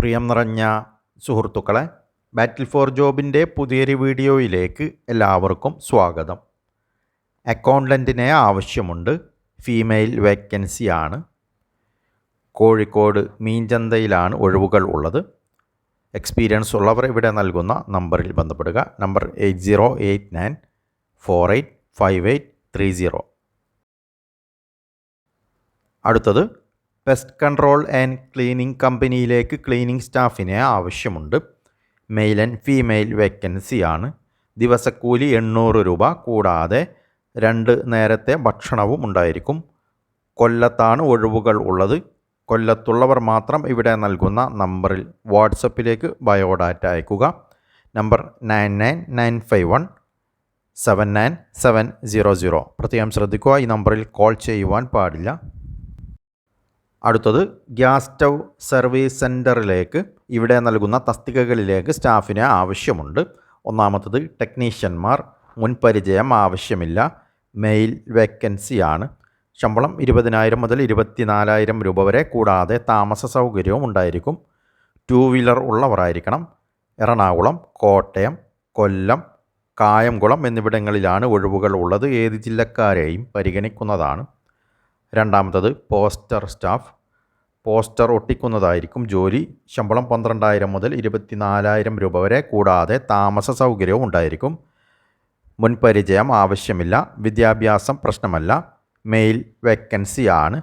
പ്രിയം നിറഞ്ഞ സുഹൃത്തുക്കളെ ബാറ്റിൽ ഫോർ ജോബിന്റെ പുതിയൊരു വീഡിയോയിലേക്ക് എല്ലാവർക്കും സ്വാഗതം. അക്കൗണ്ടന്റിനെ ആവശ്യമുണ്ട് ഫീമെയിൽ വേക്കൻസിയാണ് കോഴിക്കോട് മീൻചന്തയിലാണ് ഒഴിവുകൾ ഉള്ളത്. എക്സ്പീരിയൻസ് ഉള്ളവർ ഇവിടെ നൽകുന്ന നമ്പറിൽ ബന്ധപ്പെടുക. Number eight zero eight nine four eight five eight three zero അടുത്തത് പെസ്റ്റ് കൺട്രോൾ ആൻഡ് ക്ലീനിങ് കമ്പനിയിലേക്ക് ക്ലീനിങ് സ്റ്റാഫിനെ ആവശ്യമുണ്ട്. മെയിൽ ആൻഡ് ഫീമെയിൽ വേക്കൻസിയാണ് ദിവസക്കൂലി എണ്ണൂറ് രൂപ. കൂടാതെ രണ്ട് നേരത്തെ ഭക്ഷണവും ഉണ്ടായിരിക്കും. കൊല്ലത്താണ് ഒഴിവുകൾ ഉള്ളത്. കൊല്ലത്തുള്ളവർ മാത്രം ഇവിടെ നൽകുന്ന നമ്പറിൽ വാട്സപ്പിലേക്ക് ബയോഡാറ്റ അയക്കുക. Number nine nine nine five one seven nine seven zero zero. പ്രത്യേകം ശ്രദ്ധിക്കുക ഈ നമ്പറിൽ കോൾ ചെയ്യുവാൻ പാടില്ല. അടുത്തത് ഗ്യാസ് സ്റ്റൗ സർവീസ് സെന്ററിലേക്ക് ഇവിടെ നൽകുന്ന തസ്തികകളിലേക്ക് സ്റ്റാഫിനെ ആവശ്യമുണ്ട്. ഒന്നാമത്തത് ടെക്നീഷ്യന്മാർ മുൻപരിചയം ആവശ്യമില്ല മെയിൽ വേക്കൻസിയാണ്. ശമ്പളം ഇരുപതിനായിരം മുതൽ ഇരുപത്തിനാലായിരം രൂപ വരെ കൂടാതെ താമസ സൗകര്യവും ഉണ്ടായിരിക്കും. ടൂ വീലർ ഉള്ളവരായിരിക്കണം. എറണാകുളം കോട്ടയം കൊല്ലം കായംകുളം എന്നിവിടങ്ങളിലാണ് ഒഴിവുകൾ ഉള്ളത്. ഏത് ജില്ലക്കാരെയും പരിഗണിക്കുന്നതാണ്. രണ്ടാമത്തത് പോസ്റ്റർ സ്റ്റാഫ്. പോസ്റ്റർ ഒട്ടിക്കുന്നതായിരിക്കും ജോലി. ശമ്പളം പന്ത്രണ്ടായിരം മുതൽ ഇരുപത്തിനാലായിരം രൂപ വരെ കൂടാതെ താമസ സൗകര്യവും ഉണ്ടായിരിക്കും. മുൻപരിചയം ആവശ്യമില്ല. വിദ്യാഭ്യാസം പ്രശ്നമല്ല. മെയിൽ വേക്കൻസിയാണ്.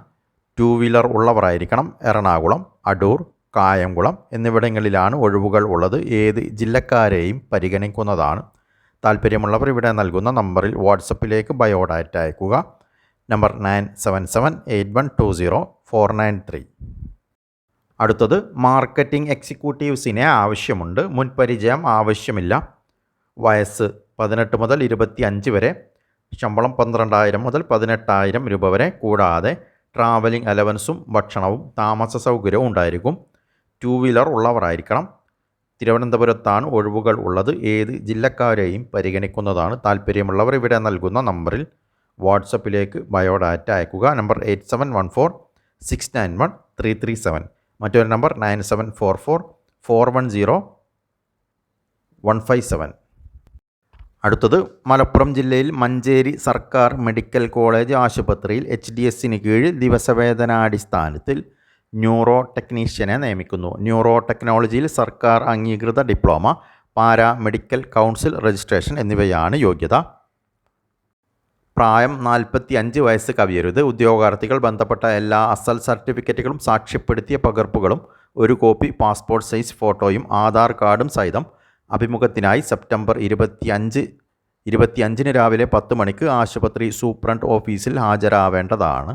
ടൂ വീലർ ഉള്ളവരായിരിക്കണം. എറണാകുളം അടൂർ കായംകുളം എന്നിവിടങ്ങളിലാണ് ഒഴിവുകൾ ഉള്ളത്. ഏത് ജില്ലക്കാരെയും പരിഗണിക്കുന്നതാണ്. താല്പര്യമുള്ളവർ ഇവിടെ നൽകുന്ന നമ്പറിൽ വാട്സപ്പിലേക്ക് ബയോഡാറ്റ അയക്കുക. Number nine seven seven eight one two zero four nine three. അടുത്തത് മാർക്കറ്റിംഗ് എക്സിക്യൂട്ടീവ്സിനെ ആവശ്യമുണ്ട്. മുൻപരിചയം ആവശ്യമില്ല. വയസ്സ് പതിനെട്ട് മുതൽ ഇരുപത്തി അഞ്ച് വരെ. ശമ്പളം പന്ത്രണ്ടായിരം മുതൽ പതിനെട്ടായിരം രൂപ വരെ. കൂടാതെ ട്രാവലിംഗ് അലവൻസും ഭക്ഷണവും താമസ സൗകര്യവും ഉണ്ടായിരിക്കും. ടു വീലർ ഉള്ളവരായിരിക്കണം. തിരുവനന്തപുരത്താണ് ഒഴിവുകൾ ഉള്ളത്. ഏത് ജില്ലക്കാരെയും പരിഗണിക്കുന്നതാണ് താല്പര്യമുള്ളവർ ഇവിടെ നൽകുന്ന നമ്പറിൽ വാട്സപ്പിലേക്ക് ബയോഡാറ്റ അയക്കുക. Number eight seven one four six nine one three three seven. മറ്റൊരു number nine seven four four four one zero one five seven. അടുത്തത് മലപ്പുറം ജില്ലയിൽ മഞ്ചേരി സർക്കാർ മെഡിക്കൽ കോളേജ് ആശുപത്രിയിൽ എച്ച് ഡി എസിന് കീഴിൽ ദിവസവേതനാടിസ്ഥാനത്തിൽ ന്യൂറോ ടെക്നീഷ്യനെ നിയമിക്കുന്നു. ന്യൂറോ ടെക്നോളജിയിൽ സർക്കാർ അംഗീകൃത diploma para medical council registration എന്നിവയാണ് യോഗ്യത. പ്രായം നാൽപ്പത്തി അഞ്ച് വയസ്സ് കവിയരുത്. ഉദ്യോഗാർത്ഥികൾ ബന്ധപ്പെട്ട എല്ലാ അസൽ സർട്ടിഫിക്കറ്റുകളും സാക്ഷ്യപ്പെടുത്തിയ പകർപ്പുകളും ഒരു കോപ്പി പാസ്പോർട്ട് സൈസ് ഫോട്ടോയും ആധാർ കാർഡും സഹിതം അഭിമുഖത്തിനായി സെപ്റ്റംബർ ഇരുപത്തിയഞ്ച് ഇരുപത്തിയഞ്ചിന് രാവിലെ പത്ത് മണിക്ക് ആശുപത്രി സൂപ്രണ്ട് ഓഫീസിൽ ഹാജരാവേണ്ടതാണ്.